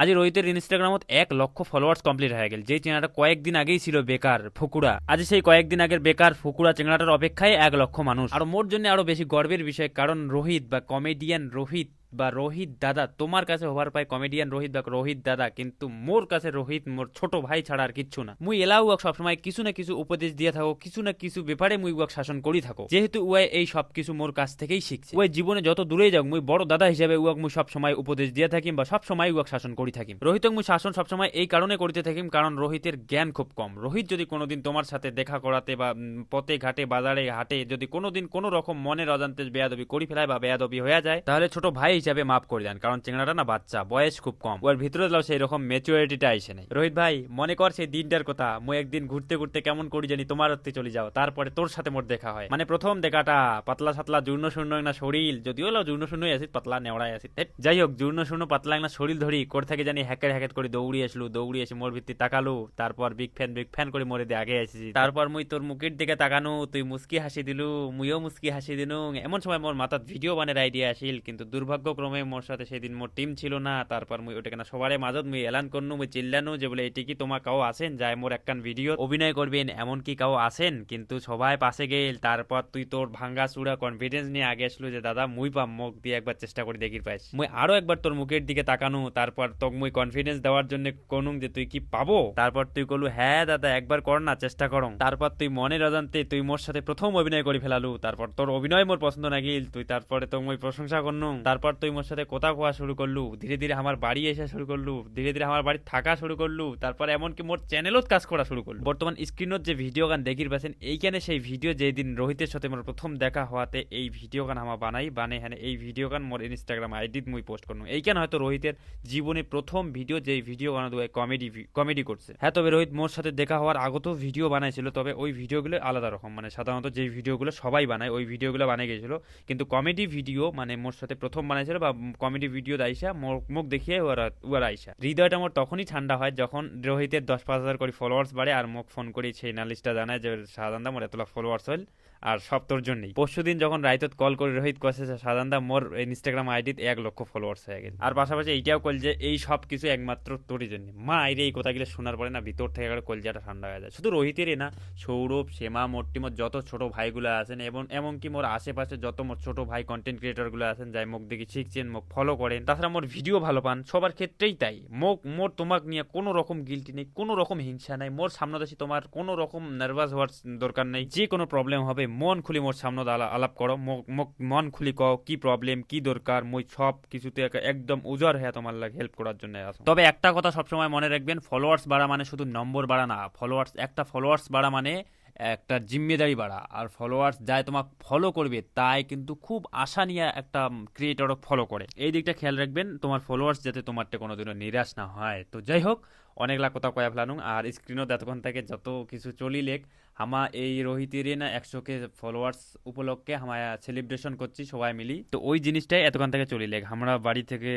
আজি রোহিতের ইনস্টাগ্রামত এক লক্ষ ফলোয়ার্স কমপ্লিট হয়ে গেল। যে চেনাটা কয়েকদিন আগেই ছিল বেকার ফুকুড়া আজ সেই কয়েকদিন আগের বেকার ফুকুড়া চেঙ্গাটার অপেক্ষায় এক লক্ষ মানুষ। আর মোর জন্য আরও বেশি গর্বের বিষয়, কারণ রোহিত বা কমেডিয়ান রোহিত বা রোহিত দাদা, তোমার কাছে হবার পায় কমেডিয়ান রোহিত বা রোহিত দাদা, কিন্তু মোর কাছে রোহিত, মোর ছোট ভাই ছাড়া আর কিচ্ছু না। মুই এলাও উয়াক সবসময় কিছু না কিছু উপদেশ দিয়ে থাকো, কিছু না কিছু ব্যাপারে মুই উয়াক শাসন করি থাকো। যেহেতু উয়াই এই সব কিছু মোর কাছ থেকেই শিখছে। ওই জীবনে যত দূরে যাক, মুই বড় দাদা হিসেবে উয়াক মুই সব সময় উপদেশ দিয়ে থাকিম বা সব সময় উয়াক শাসন করি থাকিম। রোহিতক মুই শাসন সবসময় এই কারণে করিতে থাকিম, কারণ রোহিতের জ্ঞান খুব কম। রোহিত যদি কোনোদিন তোমার সাথে দেখা করাতে বা পথে, ঘাটে, বাজারে, হাটে যদি কোনোদিন কোনো রকম মনের অজান্তে বেয়াদবি করি ফেলায় বা বেয়াদবি হয়ে যায়, তাহলে ছোট ভাই হিসাবে মাফ করে দেন কারণ চেংড়াটা না বাচ্চা বয়স খুব কম। ওর ভিতরে দিলাও সেই রকম ম্যাচুরিটিটা আইসে নাই। রোহিত ভাই মনে কর সেই দিনটার কথা মুই একদিন ঘুরতে ঘুরতে কেমন করি জানি তোমার হতে চলে যাও তারপরে তোর সাথে মোর দেখা হয়। মানে প্রথম দেখাটা পাতলা সাতলা জূর্ণ শূন্য না শরীর যদিও হলো জূর্ণ শূন্যই আসিত পাতলা নেওড়াই ধ্যাৎ, যাই হোক জূর্ণ শূন্য পাতলা না শরীর ধরি কোর থেকে জানি হ্যাকের হ্যাকেট করে দৌড়ি আসলু দৌড়ি এসে মোর ভিত্তি তাকালু তারপর বিগ ফ্যান বিগ ফ্যান করে মোরে আগে আসিছি। তারপর মুই তোর মুখের দিকে তাকানো তুই মুস্কি হাসি দিলু মুইও মুস্কি হাসি দিলু এমন সময় মোর মাথাত ভিডিও বানের আইডিয়া আসিল কিন্তু দুর্ভাগ্যক্রমে মোর সাথে সেদিন মোর টিম ছিল না, তারপর মুই ওটাকে না সবারে মাজত মুই এলান করনু, মুই চিল্লানু যে বলে, এটি কি তোমার কাও আসেন? যায় মোর একখান ভিডিও অভিনয় করবেন, এমন কি কাও আসেন? কিন্তু সবাই পাশে গেল, তারপর তুই তোর ভাঙ্গা চূড়া কনফিডেন্স নিয়ে আগে আসলো যে, দাদা, মুই পাম মুখ দিয়ে একবার চেষ্টা করে দেখির পাইস। মুই আরও একবার তোর মুখের দিকে তাকানু, তারপর তোক মুই কনফিডেন্স দেওয়ার জন্য কোনুং যে, তুই কি পাবো? তারপর তুই কলু হ্যাঁ দাদা, একবার কর না, চেষ্টা করং। তারপর তুই মনের অজান্তে তুই মোর সাথে প্রথম অভিনয় করে ফেলালু, তারপর তোর অভিনয় মোর পছন্দ লাগিল তুই তারপরে তো মুই প্রশংসা করনু। তারপর তুই মোর সাথে কথা কোয়া শুরু করলু, ধীরে ধীরে আমার বাড়ি এসে শুরু করলু, ধীরে ধীরে আমার বাড়ি থাকা শুরু করলু, তারপর এমনকি মোর চ্যানেলত কাজ করা শুরু করলু। বর্তমান স্ক্রিনত যে ভিডিও গান দেখির পাচ্ছেন এইখানে সেই ভিডিও যেই দিন রোহিতের সাথে মোর প্রথম দেখা হওয়াতে এই ভিডিও গান আমার বানাই, বানে হ্যাঁ এই ভিডিও গান মোর ইনস্টাগ্রাম আইডিত মুই পোস্ট করনু এইখানে হয়তো রোহিতের জীবনে প্রথম ভিডিও যেই ভিডিও গান দুয়ে কমেডি কমেডি করছে। হ্যাঁ তবে রোহিত মোর সাথে দেখা হওয়ার আগত ভিডিও বানাইছিল, তবে ওই ভিডিওগুলো আলাদা রকম। মানে সাধারণত যেই ভিডিওগুলো সবাই বানায়, ওই ভিডিওগুলো বানিয়ে গেছিল। কিন্তু কমেডি ভিডিও মানে মোর সাথে প্রথম বানাইছিল বা কমেডি ভিডিও আইসা মোক মুখ দেখিয়ে ওরা ওরা আইসা। হৃদয়টা আমার তখনই ঠান্ডা হয় যখন রোহিতের দশ পাঁচ হাজার করে ফলোয়ার্স বাড়ে আর মুখ ফোন করে সেই নালিশটা জানায় যে সাধারণত মোর এতলা ফলোয়ার্স হল আর সব তোর জন্যই। পরশু দিন যখন রাইতত কল করে রোহিত কছে সাধারণত মোর ইনস্টাগ্রাম আইডিত এক লক্ষ ফলোয়ার্স হয়ে গেছে। আর পাশাপাশি এইটাও কল যে, এই সব কিছু একমাত্র তোরই জন্য। মা আইরে এই কথাগুলো শোনার পরে না ভিতর থেকে একটা কলজাটা ঠান্ডা হয়ে যায়। শুধু রোহিতেরই না, সৌরভ সেমা মোট্টিমোর যত ছোট ভাইগুলো আছেন, এবং এমনকি মোর আশেপাশে যত মোর ছোট ভাই কন্টেন্ট ক্রিয়েটরগুলো আছেন, যাই মুখ দেখি শিখছেন, মুখ ফলো করেন, তাছাড়া মোর ভিডিও ভালো পান, সবার ক্ষেত্রেই তাই। মুখ মোর তোমাক নিয়ে কোনো রকম গিলটি নেই, কোনো রকম হিংসা নাই, মোর সামনাদেশি তোমার কোনো রকম নার্ভাস হওয়ার দরকার নেই, যে কোনো প্রবলেম হবে মন খুলি মোর সামনে আলা- আলাপ করো। মোক মন খুলি কও, কি প্রবলেম কি দরকার? মই সব কিছুতে একদম উজার হয়ে তোমার লাগে হেল্প করার জন্য আসো। তবে একটা কথা সবসময় মনে রাখবেন ফলোয়ার্স বাড়া মানে শুধু নম্বর বাড়া না। ফলোয়ার্স একটা ফলোয়ার্স বাড়া মানে একটা জিম্মেদারি বাড়া। আর ফলোয়ার্স যাই তোমাকে ফলো করবে, তাই কিন্তু খুব আশা নিয়ে একটা ক্রিয়েটরক ফলো করে। এই দিকটা খেয়াল রাখবেন, তোমার ফলোয়ার্স যাতে তোমারটা কোনোদিনও নিরাশ না হয়। তো যাই হোক, অনেকলা কথা কয়া ফেলানুং। আর স্ক্রিনও এতক্ষণ থেকে যত কিছু চলি চলিলেক হামা এই রোহিতেরই না একশোকে ফলোয়ার্স উপলক্ষে হামা সেলিব্রেশন করছি সবাই মিলি। তো ওই জিনিসটাই এতক্ষণ থেকে চলিলেক আমরা বাড়ি থেকে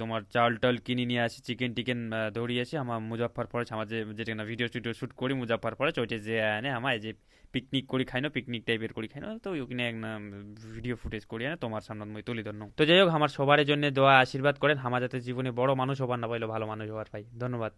তোমার চাল টাল কিনে নিয়ে আসি চিকেন টিকেন ধরিয়ে আসি। আমার মুজাফর পরে আমার যেটা না ভিডিও টিডিও শ্যুট করি মুজাফর পরে ওইটা যে আনে আমার এই যে পিকনিক করি খাই না পিকনিক টাইপের করি খাই না, তো ওখানে এক না ভিডিও ফুটেজ করি না তোমার সামনে মই তুলি ধন্য। তো যাই হোক আমার সবার জন্য দোয়া, আশীর্বাদ করেন আমার যাতে জীবনে বড় মানুষ হবার না পাইলো, ভালো মানুষ হবার পাই। ধন্যবাদ।